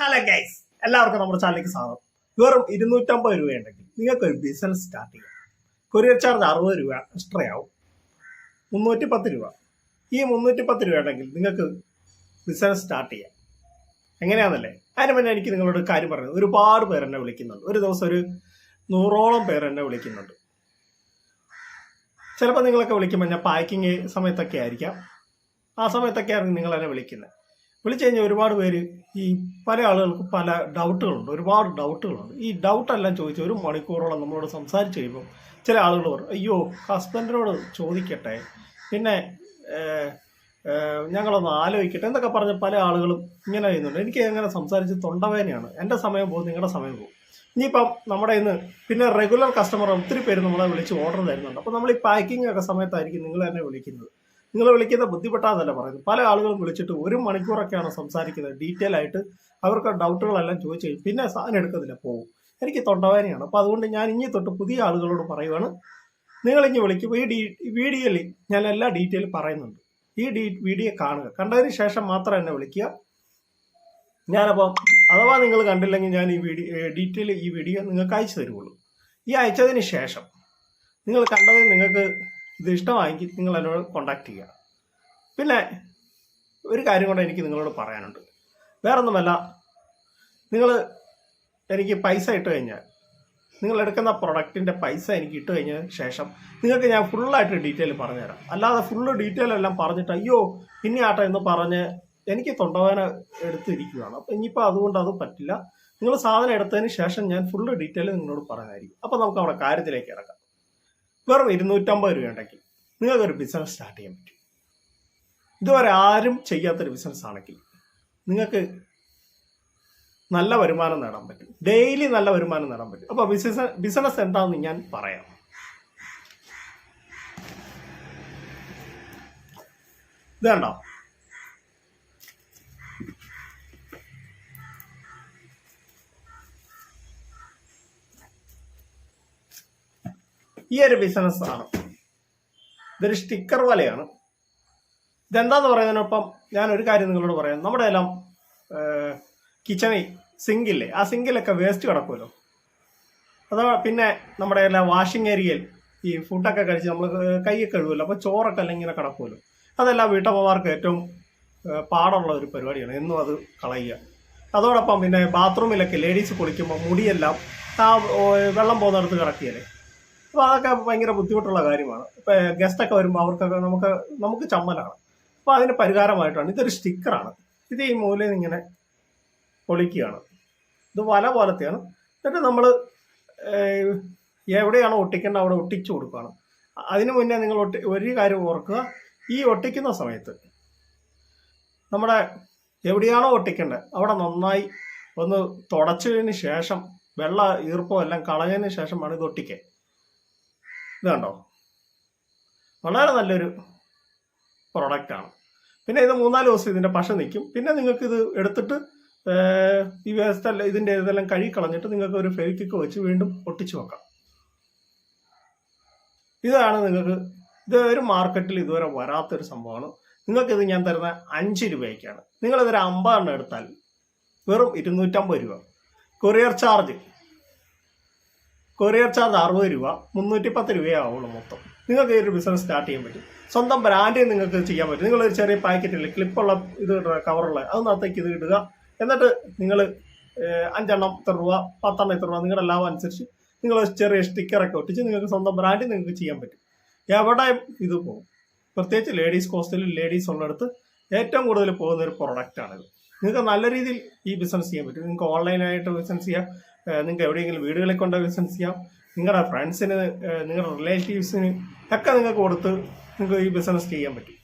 Hello guys എല്ലാവർക്കും നമ്മുടെ ചാനലിലേക്ക് സ്വാഗതം. വെറും ഇരുന്നൂറ്റമ്പത് രൂപയുണ്ടെങ്കിൽ നിങ്ങൾക്ക് ഒരു ബിസിനസ് സ്റ്റാർട്ട് ചെയ്യാം. കൊറിയർ ചാർജ് അറുപത് രൂപ എക്സ്ട്രാ ആവും. മുന്നൂറ്റി പത്ത് രൂപ. ഈ മുന്നൂറ്റി പത്ത് രൂപ ഉണ്ടെങ്കിൽ നിങ്ങൾക്ക് ബിസിനസ് സ്റ്റാർട്ട് ചെയ്യാം. എങ്ങനെയാണെന്നല്ലേ അതിന് മുന്നേ എനിക്ക് നിങ്ങളോട് കാര്യം പറയുന്നത് ഒരുപാട് പേർ എന്നെ വിളിക്കുന്നുണ്ട്. ഒരു ദിവസം ഒരു നൂറോളം പേർ എന്നെ വിളിക്കുന്നുണ്ട്. ചിലപ്പോൾ നിങ്ങളൊക്കെ വിളിക്കുമ്പോൾ ഞാൻ പാക്കിങ് സമയത്തൊക്കെ ആയിരിക്കാം. ആ സമയത്തൊക്കെയായിരുന്നു നിങ്ങൾ എന്നെ വിളിക്കുന്നത്. വിളിച്ചു കഴിഞ്ഞാൽ ഒരുപാട് പേര് ഈ പല ആളുകൾക്ക് പല ഡൗട്ടുകളുണ്ട് ഒരുപാട് ഡൗട്ടുകളുണ്ട് ഈ ഡൗട്ടെല്ലാം ചോദിച്ച് ഒരു മണിക്കൂറോളം നമ്മളോട് സംസാരിച്ച് കഴിയുമ്പോൾ ചില ആളുകൾ പറയും അയ്യോ ഹസ്ബൻഡിനോട് ചോദിക്കട്ടെ. പിന്നെ ഞങ്ങളൊന്ന് ആലോചിക്കട്ടെ. എന്നൊക്കെ പറഞ്ഞ് പല ആളുകളും ഇങ്ങനെ ചെയ്യുന്നുണ്ട് എനിക്ക് അങ്ങനെ സംസാരിച്ച് തൊണ്ടവേനയാണ് എന്റെ സമയം പോകും നിങ്ങളുടെ സമയം പോകും. ഇനിയിപ്പം നമ്മുടെ ഇന്ന് പിന്നെ റെഗുലർ കസ്റ്റമർ ഒത്തിരി പേര് നമ്മളെ വിളിച്ച് ഓർഡർ തരുന്നുണ്ട്. അപ്പോൾ നമ്മൾ ഈ പാക്കിംഗ് ഒക്കെ സമയത്തായിരിക്കും നിങ്ങൾ തന്നെ വിളിക്കുന്നത്. നിങ്ങൾ വിളിക്കുന്ന ബുദ്ധിമുട്ടാന്നല്ല പറയുന്നത്. പല ആളുകളും വിളിച്ചിട്ട് ഒരു മണിക്കൂറൊക്കെയാണ് സംസാരിക്കുന്നത്. ഡീറ്റെയിൽ ആയിട്ട് അവർക്ക് ഡൗട്ടുകളെല്ലാം ചോദിച്ചു കഴിഞ്ഞു പിന്നെ സാധനം എടുക്കത്തില്ല പോകും എനിക്ക് തൊണ്ടവേനയാണ് അപ്പോൾ അതുകൊണ്ട് ഞാൻ ഇനി തൊട്ട് പുതിയ ആളുകളോട് പറയുവാണ്. നിങ്ങൾ ഇനി വിളിക്കുമ്പോൾ ഈ ഡീ വീഡിയോയിൽ ഞാൻ എല്ലാ ഡീറ്റെയിൽ പറയുന്നുണ്ട്. ഈ ഡീ വീഡിയോ കാണുക. കണ്ടതിന് ശേഷം മാത്രം എന്നെ വിളിക്കുക. ഞാനപ്പം അഥവാ നിങ്ങൾ കണ്ടില്ലെങ്കിൽ ഞാൻ ഈ വീഡിയോ ഡീറ്റെയിൽ ഈ വീഡിയോ നിങ്ങൾക്ക് അയച്ചു തരുള്ളൂ ഈ അയച്ചതിന് ശേഷം നിങ്ങൾ കണ്ടത് നിങ്ങൾക്ക് ഇത് ഇഷ്ടമായെങ്കിൽ നിങ്ങൾ എന്നോട് കോണ്ടാക്ട് ചെയ്യുക. പിന്നെ ഒരു കാര്യം കൂടെ എനിക്ക് നിങ്ങളോട് പറയാനുണ്ട്. വേറൊന്നുമല്ല നിങ്ങൾ എനിക്ക് പൈസ ഇട്ട് കഴിഞ്ഞാൽ നിങ്ങൾ എടുക്കുന്ന പ്രൊഡക്റ്റിന്റെ പൈസ എനിക്ക് ഇട്ട് കഴിഞ്ഞതിന് ശേഷം നിങ്ങൾക്ക് ഞാൻ ഫുള്ളായിട്ട് ഡീറ്റെയിൽ പറഞ്ഞുതരാം. അല്ലാതെ ഫുള്ള് ഡീറ്റെയിൽ എല്ലാം പറഞ്ഞിട്ട് അയ്യോ ഇനി ആട്ടെ എന്ന് പറഞ്ഞ് എനിക്ക് തൊണ്ടവേന എടുത്തിരിക്കുകയാണ്. അപ്പം ഇനിയിപ്പോൾ അതുകൊണ്ട് അത് പറ്റില്ല. നിങ്ങൾ സാധനം എടുത്തതിന് ശേഷം ഞാൻ ഫുള്ള് ഡീറ്റെയിൽ നിങ്ങളോട് പറഞ്ഞായിരിക്കും. അപ്പോൾ നമുക്ക് അവിടെ കാര്യത്തിലേക്ക് ഇറക്കാം വെറും ഇരുന്നൂറ്റമ്പത് രൂപ ഉണ്ടെങ്കിൽ നിങ്ങൾക്കൊരു ബിസിനസ് സ്റ്റാർട്ട് ചെയ്യാൻ പറ്റും. ഇതുവരെ ആരും ചെയ്യാത്തൊരു ബിസിനസ് ആണെങ്കിൽ നിങ്ങൾക്ക് നല്ല വരുമാനം നേടാൻ പറ്റും. ഡെയിലി നല്ല വരുമാനം നേടാൻ പറ്റും. അപ്പോൾ ബിസിനസ് ബിസിനസ് എന്താണെന്ന് ഞാൻ പറയാം. ഇത് ഈ ഒരു ബിസിനസ് ആണ് ഇതൊരു സ്റ്റിക്കർ വലയാണ് ഇതെന്താന്ന് പറയുന്നതിനൊപ്പം ഞാൻ ഒരു കാര്യം നിങ്ങളോട് പറയാം. നമ്മുടെ എല്ലാം കിച്ചണിൽ സിങ്കില്ലേ ആ സിങ്കിലൊക്കെ വേസ്റ്റ് കിടക്കുമല്ലോ. അതാ പിന്നെ നമ്മുടെ എല്ലാം വാഷിംഗ് ഏരിയയിൽ ഈ ഫുഡൊക്കെ കഴിച്ച് നമ്മൾ കൈയൊക്കെ കഴുകുമല്ലോ. അപ്പോൾ ചോറൊക്കെ അല്ലെങ്കിൽ ഇങ്ങനെ കിടക്കുമല്ലോ. അതെല്ലാം വീട്ടമ്മമാർക്ക് ഏറ്റവും പാടുള്ള ഒരു പരിപാടിയാണ്. എന്നും അത് കളയുക. അതോടൊപ്പം പിന്നെ ബാത്റൂമിലൊക്കെ ലേഡീസ് കുളിക്കുമ്പോൾ മുടിയെല്ലാം ആ വെള്ളം പോകുന്നിടത്ത് കിടക്കുകയല്ലേ? അപ്പോൾ അതൊക്കെ ഭയങ്കര ബുദ്ധിമുട്ടുള്ള കാര്യമാണ്. ഇപ്പം ഗസ്റ്റൊക്കെ വരുമ്പോൾ അവർക്കൊക്കെ നമുക്ക് നമുക്ക് ചമ്മലാണ്. അപ്പോൾ അതിന് പരിഹാരമായിട്ടാണ്. ഇതൊരു സ്റ്റിക്കറാണ് ഇത് ഈ മൂലയിൽ ഇങ്ങനെ പൊളിക്കുകയാണ് ഇത് വല പോലത്തെയാണ്. എന്നിട്ട് നമ്മൾ എവിടെയാണോ ഒട്ടിക്കേണ്ടത് അവിടെ ഒട്ടിച്ചു കൊടുക്കുകയാണ്. അതിനു മുന്നേ നിങ്ങൾ ഒട്ടി ഒരു കാര്യം ഓർക്കുക. ഈ ഒട്ടിക്കുന്ന സമയത്ത് നമ്മുടെ എവിടെയാണോ ഒട്ടിക്കേണ്ടത് അവിടെ നന്നായി ഒന്ന് തുടച്ചതിന് ശേഷം വെള്ള ഈർപ്പം എല്ലാം കളഞ്ഞതിന് ശേഷമാണ് ഇത് ഒട്ടിക്കുക ഇത് കണ്ടോ? വളരെ നല്ലൊരു പ്രൊഡക്റ്റാണ് പിന്നെ ഇത് മൂന്നാൽ ദിവസം ഇതിന്റെ പശ നിൽക്കും പിന്നെ നിങ്ങൾക്ക് ഇത് എടുത്തിട്ട് ഈ വേസ്റ്റ് ഇതിന്റെ ഇതെല്ലാം കഴുകി കളഞ്ഞിട്ട് നിങ്ങൾക്ക് ഒരു ഫെവിക്കൊക്കെ വെച്ച് വീണ്ടും ഒട്ടിച്ചു നോക്കാം ഇതാണ് നിങ്ങൾക്ക് ഇത് ഒരു മാർക്കറ്റിൽ ഇതുവരെ വരാത്തൊരു സംഭവമാണ്. നിങ്ങൾക്കിത് ഞാൻ തരുന്ന അഞ്ച് രൂപയ്ക്കാണ്. നിങ്ങളിതൊരു അമ്പതെണ്ണം എടുത്താൽ വെറും ഇരുന്നൂറ്റമ്പത് രൂപ. കൊറിയർ ചാർജ് കൊറിയർ ചാർജ് അറുപത് രൂപ മുന്നൂറ്റി പത്ത് രൂപയേ ആവുള്ളൂ മൊത്തം. നിങ്ങൾക്ക് ഈ ഒരു ബിസിനസ് സ്റ്റാർട്ട് ചെയ്യാൻ പറ്റും. സ്വന്തം ബ്രാൻഡിൽ നിങ്ങൾക്ക് ചെയ്യാൻ പറ്റും. നിങ്ങളൊരു ചെറിയ പാക്കറ്റിൽ ക്ലിപ്പുള്ള ഇത് കവറുള്ള അതിനകത്തേക്ക് ഇത് ഇടുക. എന്നിട്ട് നിങ്ങൾ അഞ്ചെണ്ണം ഇത്ര രൂപ പത്തെണ്ണം ഇത്ര രൂപ നിങ്ങളുടെ ലാഭം അനുസരിച്ച് നിങ്ങൾ ചെറിയ സ്റ്റിക്കറൊക്കെ ഒട്ടിച്ച് നിങ്ങൾക്ക് സ്വന്തം ബ്രാൻഡിൽ നിങ്ങൾക്ക് ചെയ്യാൻ പറ്റും. എവിടെയും ഇത് പോകും. പ്രത്യേകിച്ച് ലേഡീസ് കോസ്റ്റിൽ ലേഡീസ് ഉള്ളിടത്ത് ഏറ്റവും കൂടുതൽ പോകുന്ന ഒരു പ്രൊഡക്റ്റാണിത് നിങ്ങൾക്ക് നല്ല രീതിയിൽ ഈ ബിസിനസ് ചെയ്യാൻ പറ്റും. നിങ്ങൾക്ക് ഓൺലൈനായിട്ട് ബിസിനസ് ചെയ്യാം. നിങ്ങൾക്ക് എവിടെയെങ്കിലും വീടുകളിൽ കൊണ്ട് ബിസിനസ് ചെയ്യാം. നിങ്ങളുടെ ഫ്രണ്ട്സിന് നിങ്ങളുടെ റിലേറ്റീവ്സിന് ഒക്കെ നിങ്ങൾക്ക് കൊടുത്ത് നിങ്ങൾക്ക് ഈ ബിസിനസ് ചെയ്യാൻ പറ്റും.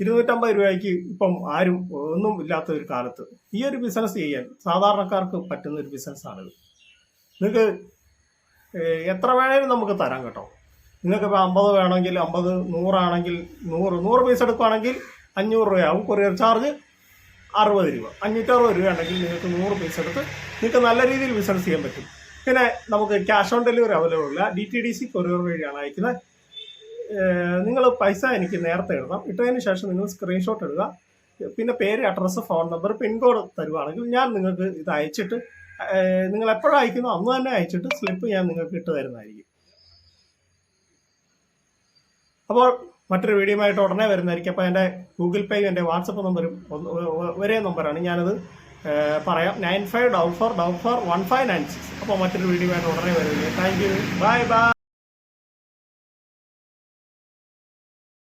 ഇരുന്നൂറ്റമ്പത് രൂപയ്ക്ക് ഇപ്പം ആരും ഒന്നും ഇല്ലാത്ത ഒരു കാലത്ത് ഈ ഒരു ബിസിനസ് ചെയ്യാൻ സാധാരണക്കാർക്ക് പറ്റുന്ന ഒരു ബിസിനസ്സാണിത് നിങ്ങൾക്ക് എത്ര വേണേലും നമുക്ക് തരാം കേട്ടോ. നിങ്ങൾക്ക് ഇപ്പോൾ അമ്പത് വേണമെങ്കിൽ അമ്പത് നൂറാണെങ്കിൽ നൂറ് നൂറ് പീസ് എടുക്കുകയാണെങ്കിൽ അഞ്ഞൂറ് രൂപയാവും. കൊറിയർ ചാർജ് അറുപത് രൂപ. അഞ്ഞൂറ്ററുപത് രൂപ ഉണ്ടെങ്കിൽ നിങ്ങൾക്ക് നൂറ് പീസ് എടുത്ത് നിങ്ങൾക്ക് നല്ല രീതിയിൽ ബിസിനസ് ചെയ്യാൻ പറ്റും. പിന്നെ നമുക്ക് ക്യാഷ് ഓൺ ഡെലിവറി അവൈലബിൾ അല്ല D T D C courier വഴിയാണ് അയക്കുന്നത്. നിങ്ങൾ പൈസ എനിക്ക് നേരത്തെ ഇടണം. ഇട്ടതിന് ശേഷം നിങ്ങൾ സ്ക്രീൻഷോട്ട് ഇടുക. പിന്നെ പേര് അഡ്രസ്സ് ഫോൺ നമ്പർ പിൻകോഡ് തരുവാണെങ്കിൽ ഞാൻ നിങ്ങൾക്ക് ഇത് അയച്ചിട്ട് നിങ്ങൾ എപ്പോഴും അയക്കുന്നോ അന്ന് തന്നെ അയച്ചിട്ട് സ്ലിപ്പ് ഞാൻ നിങ്ങൾക്ക് ഇട്ട് തരുന്നതായിരിക്കും. അപ്പോൾ മറ്റൊരു വീഡിയോ ആയിട്ട് ഉടനെ വരുന്നതായിരിക്കും. അപ്പോൾ എന്റെ ഗൂഗിൾ പേയും എന്റെ വാട്സപ്പ് നമ്പറും ഒരേ നമ്പറാണ്. ഞാനത് പറയാം. Nine five double four double four one five nine six അപ്പോൾ മറ്റൊരു വീഡിയോ ആയിട്ട് ഉടനെ വരുന്നത് താങ്ക് യു ബൈ ബൈ